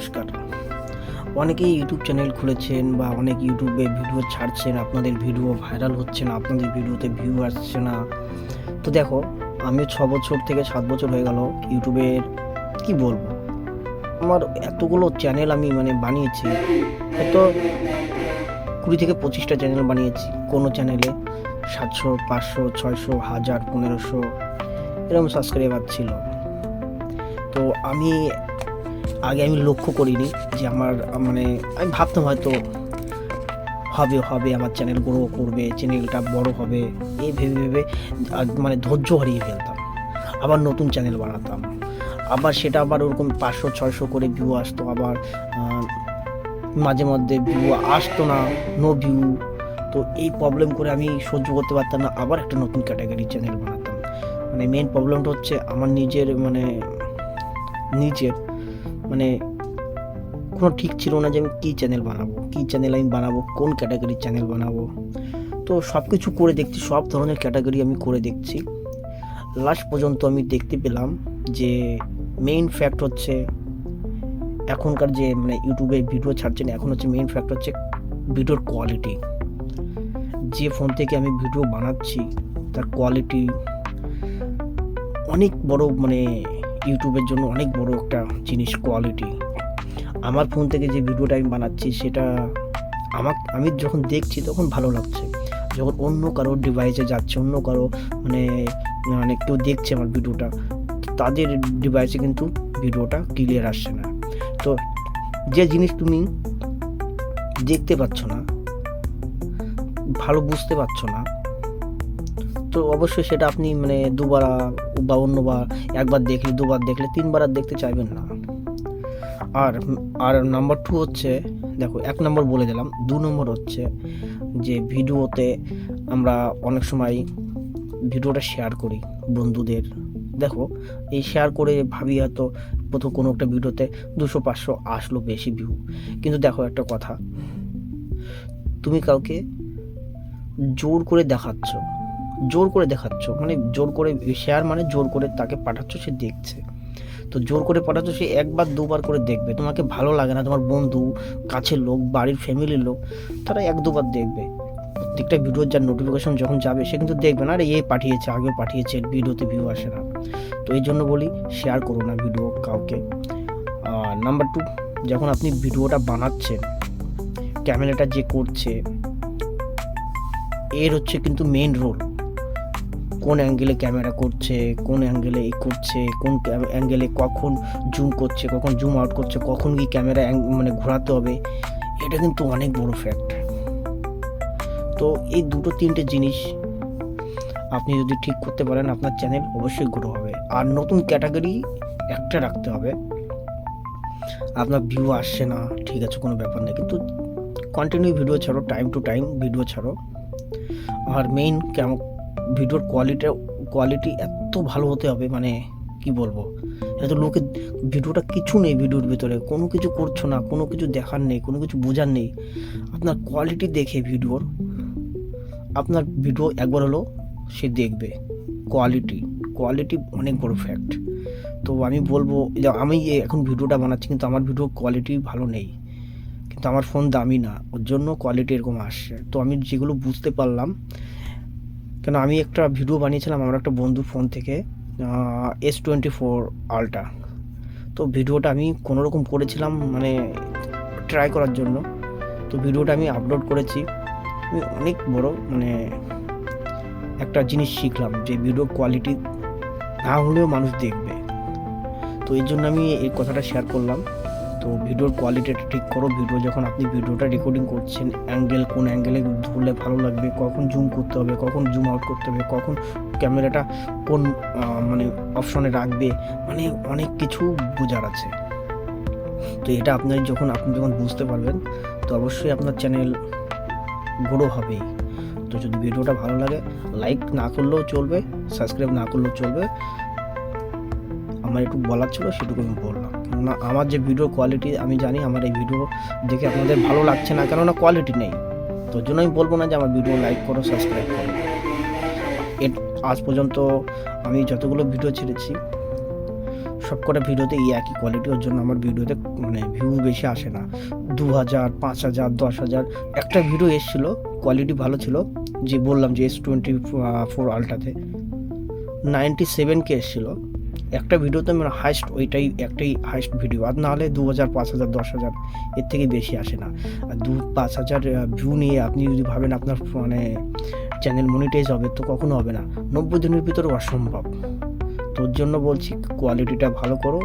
নমস্কার। অনেকেই YouTube channel খুলেছেন বা অনেক ইউটিউবে ভিডিও ছাড়ছেন, আপনাদের ভিডিও ভাইরাল হচ্ছে না, আপনাদের ভিডিওতে ভিউ আসছে না। তো দেখো আমি ছ বছর থেকে সাত বছর হয়ে গেল ইউটিউবের কি বলব? আমার এতগুলো চ্যানেল আমি মানে বানিয়েছি, হয়তো কুড়ি থেকে পঁচিশটা চ্যানেল বানিয়েছি। কোনো চ্যানেলে সাতশো, পাঁচশো, ছয়শো, হাজার, পনেরোশো, এরকম সাবস্ক্রাইবার ছিল। তো আমি আগে আমি লক্ষ্য করিনি যে আমার মানে আমি ভাবতাম হয়তো হবে হবে, আমার চ্যানেল গ্রো করবে চ্যানেলটা বড় হবে এই ভেবে ভেবে মানে ধৈর্য হারিয়ে ফেলতাম। আবার নতুন চ্যানেল বানাতাম। আবার সেটা আবার ওরকম পাঁচশো, ছয়শো করে ভিউ আসতো, আবার মাঝে মধ্যে ভিউ আসতো না নো ভিউ তো এই প্রবলেম করে আমি সহ্য করতে পারতাম না, আবার একটা নতুন ক্যাটাগরি চ্যানেল বানাতাম। মানে মেন প্রবলেমটা হচ্ছে আমার নিজের মানে নিজের মানে কোনো ঠিক ছিল না যে আমি কী চ্যানেল বানাবো, কী চ্যানেল আমি বানাবো, কোন ক্যাটাগরির চ্যানেল বানাবো। তো সব কিছু করে দেখছি, সব ধরনের ক্যাটাগরি আমি করে দেখছি। লাস্ট পর্যন্ত আমি দেখতে পেলাম যে মেইন ফ্যাক্ট হচ্ছে, এখনকার যে মানে ইউটিউবে ভিডিও ছাড়ছেন এখন হচ্ছে মেইন ফ্যাক্ট হচ্ছে ভিডিওর কোয়ালিটি যে ফোন থেকে আমি ভিডিও বানাচ্ছি, তার কোয়ালিটি অনেক বড় মানে ইউটিউবের জন্য অনেক বড় একটা জিনিস কোয়ালিটি আমার ফোন থেকে যে ভিডিওটা আমি বানাচ্ছি, সেটা আমার, আমি যখন দেখছি তখন ভালো লাগছে। যখন অন্য কারও ডিভাইসে যাচ্ছে, অন্য কারও মানে মানে কেউ দেখছে আমার ভিডিওটা, তাদের ডিভাইসে কিন্তু ভিডিওটা ক্লিয়ার আসছে না। তো যে জিনিস তুমি দেখতে পাচ্ছ না, ভালো বুঝতে পারছ না তো অবশ্যই সেটা আপনি মানে দুবার বা অন্যবার, একবার দেখলে, দুবার দেখলে, তিনবার আর দেখতে চাইবেন না। আর আর নাম্বার টু হচ্ছে, দেখো, এক নম্বর বলে দিলাম, দু নম্বর হচ্ছে যে ভিডিওতে আমরা অনেক সময় ভিডিওটা শেয়ার করি বন্ধুদের। দেখো, এই শেয়ার করে ভাবি হয়তো প্রথম কোনো একটা ভিডিওতে দুশো, পাঁচশো আসলো বেশি ভিউ কিন্তু দেখো একটা কথা, তুমি কাউকে জোর করে দেখাচ্ছ জোর করে দেখাচ্ছ মানে জোর করে শেয়ার মানে জোর করে তাকে পাঠাচ্ছ, সে দেখছে। তো জোর করে পাঠাচ্ছ, সে একবার, দুবার করে দেখবে। তোমাকে ভালো লাগে না, তোমার বন্ধু, কাছের লোক, বাড়ির ফ্যামিলির লোক, তারা এক, দুবার দেখবে। প্রত্যেকটা ভিডিওর যার নোটিফিকেশন যখন যাবে, সে কিন্তু দেখবে না, আরে, এ পাঠিয়েছে, আগেও পাঠিয়েছে, ভিডিওতে ভিউ আসে না। তো এই জন্য বলি শেয়ার করো না ভিডিও কাউকে। নাম্বার টু যখন আপনি ভিডিওটা বানাচ্ছেন ক্যামেরাটা যে করছে, এর হচ্ছে কিন্তু মেন রোল কোন অ্যাঙ্গেলে ক্যামেরা করছে, কোন অ্যাঙ্গেলে এ করছে, কোন অ্যাঙ্গেলে কখন জুম করছে, কখন জুম আউট করছে, কখন কি ক্যামেরা মানে ঘোরাতে হবে, এটা কিন্তু অনেক বড় ফ্যাক্ট তো এই দুটো তিনটে জিনিস আপনি যদি ঠিক করতে পারেন, আপনার চ্যানেল অবশ্যই গ্রো হবে। আর নতুন ক্যাটাগরি একটা রাখতে হবে। আপনার ভিউ আসছে না, ঠিক আছে, কোনো ব্যাপার নেই। কিন্তু কন্টিনিউ ভিডিও ছাড়ো টাইম টু টাইম ভিডিও ছাড়ো। আর মেইন ভিডিওর কোয়ালিটি কোয়ালিটি এত ভালো হতে হবে মানে কি বলব? এত লোকে ভিডিওটা কিছু নেই ভিডিওর ভিতরে, কোনো কিছু করছ না, কোনো কিছু দেখার নেই, কোনো কিছু বোঝার নেই। আপনার কোয়ালিটি দেখে ভিডিওর, আপনার ভিডিও একবার হলো সে দেখবে কোয়ালিটি কোয়ালিটি অনেক বড় ফ্যাক্ট তো আমি বলব আমি এখন ভিডিওটা বানাচ্ছি, কিন্তু আমার ভিডিও কোয়ালিটি ভালো নেই। কিন্তু আমার ফোন দামি না, ওর জন্য কোয়ালিটি এরকম আসছে। তো আমি যেগুলো বুঝতে পারলাম কেন আমি একটা ভিডিও বানিয়েছিলাম আমার একটা বন্ধুর ফোন থেকে এস টোয়েন্টি ফোর আলট্রা তো ভিডিওটা আমি কোনো রকম করেছিলাম মানে ট্রাই করার জন্য। তো ভিডিওটা আমি আপলোড করেছি। আমি অনেক বড় মানে একটা জিনিস শিখলাম যে ভিডিও কোয়ালিটি না হলেও মানুষ দেখবে। তো এই জন্য আমি এই কথাটা শেয়ার করলাম। তো ভিডিওর কোয়ালিটিটা ঠিক করো। ভিডিও যখন আপনি ভিডিওটা রেকর্ডিং করছেন অ্যাঙ্গেল কোন অ্যাঙ্গেলে ধরলে ভালো লাগবে, কখন জুম করতে হবে, কখন জুম আউট করতে হবে, কখন ক্যামেরাটা কোন মানে অপশনে রাখবে মানে অনেক কিছু বোঝার আছে। তো এটা আপনার যখন, আপনি যখন বুঝতে পারবেন, তো অবশ্যই আপনার চ্যানেল গ্রো হবেই। তো যদি ভিডিওটা ভালো লাগে লাইক না করলেও চলবে সাবস্ক্রাইব না করলেও চলবে। আমার একটু বলার ছিল, সেটুকু আমি কেননা আমার যে ভিডিও কোয়ালিটি আমি জানি আমার এই ভিডিও দেখে আপনাদের ভালো লাগছে না, কেননা কোয়ালিটি নেই। তো জন্য আমি বলব না যে আমার ভিডিও লাইক করো সাবস্ক্রাইব করো। এর আজ পর্যন্ত আমি যতগুলো ভিডিও ছেড়েছি সব কটা ভিডিওতে এই একই কোয়ালিটি ওর জন্য আমার ভিডিওতে মানে ভিউ বেশি আসে না। দু হাজার পাঁচ হাজার দশ হাজার একটা ভিডিও এসেছিল কোয়ালিটি ভালো ছিল, যে বললাম যে এস টোয়েন্টি ফোর আলট্রাতে নাইনটি সেভেন কে এসেছিল। একটা ভিডিওতে আমার হাইস্ট ওইটাই একটাই হাইস্ট ভিডিও আর নাহলে দু হাজার, পাঁচ হাজার, দশ হাজার, এর থেকে বেশি আসে না। আর দু, পাঁচ হাজার ভিউ নিয়ে আপনি যদি ভাবেন আপনার মানে চ্যানেল মনিটাইজ হবে, তো কখনো হবে না। নব্বই দিনের ভিতরে অসম্ভব। তোর জন্য বলছি কোয়ালিটিটা ভালো করো।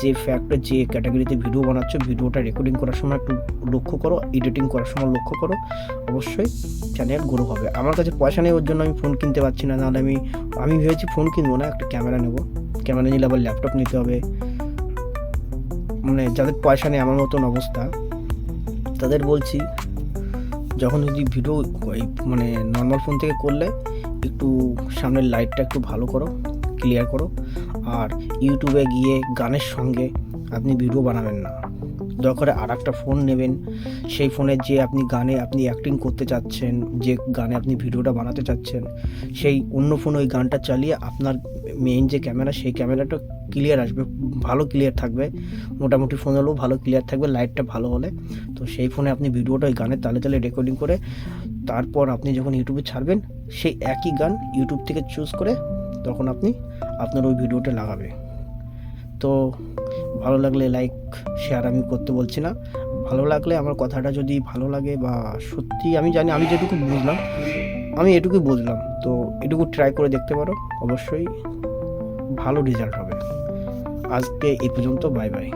যে ফ্যাক্টর যে ক্যাটাগরিতে ভিডিও বানাচ্ছ ভিডিওটা রেকর্ডিং করার সময় একটু লক্ষ্য করো এডিটিং করার সময় লক্ষ্য করো। অবশ্যই চ্যানেল গ্রো হবে। আমার কাছে পয়সা নেই, ওর জন্য আমি ফোন কিনতে পারছি না। নাহলে আমি আমি ভেবেছি ফোন কিনবো না, একটা ক্যামেরা নেব। ক্যামেরা নিলে আবার ল্যাপটপ নিতে হবে। মানে যাদের পয়সা নেই, আমার মতন অবস্থা। তাদের বলছি, যখন যদি ভিডিও মানে নর্মাল ফোন থেকে করলে, একটু সামনের লাইটটা একটু ভালো করো। ক্লিয়ার করো। আর ইউটিউবে গিয়ে গানের সঙ্গে আপনি ভিডিও বানাবেন না। দরকারে আর একটা ফোন নেবেন। সেই ফোনে যে আপনি গানে আপনি অ্যাক্টিং করতে চাচ্ছেন, যে গানে আপনি ভিডিওটা বানাতে চাচ্ছেন, সেই অন্য ফোন ওই গানটা চালিয়ে আপনার মেইন যে ক্যামেরা সেই ক্যামেরাটা ক্লিয়ার আসবে। ভালো ক্লিয়ার থাকবে। মোটামুটি ফোন হলেও ভালো ক্লিয়ার থাকবে লাইটটা ভালো হলে। তো সেই ফোনে আপনি ভিডিওটা ওই গানের তালে তালে রেকর্ডিং করে, তারপর আপনি যখন ইউটিউবে ছাড়বেন, সেই একই গান ইউটিউব থেকে চুজ করে তখন আপনি আপনার ওই ভিডিওটা লাগাবে। তো ভালো লাগলে লাইক শেয়ার আমি করতে বলছি না। ভালো লাগলে আমার কথাটা যদি ভালো লাগে বা সত্যি আমি জানি, আমি যেটুকু বুঝলাম, আমি এটুকুই বুঝলাম। তো এটুকু ট্রাই করে দেখতে পারো, অবশ্যই ভালো রেজাল্ট হবে। আজকে এই পর্যন্ত বাই বাই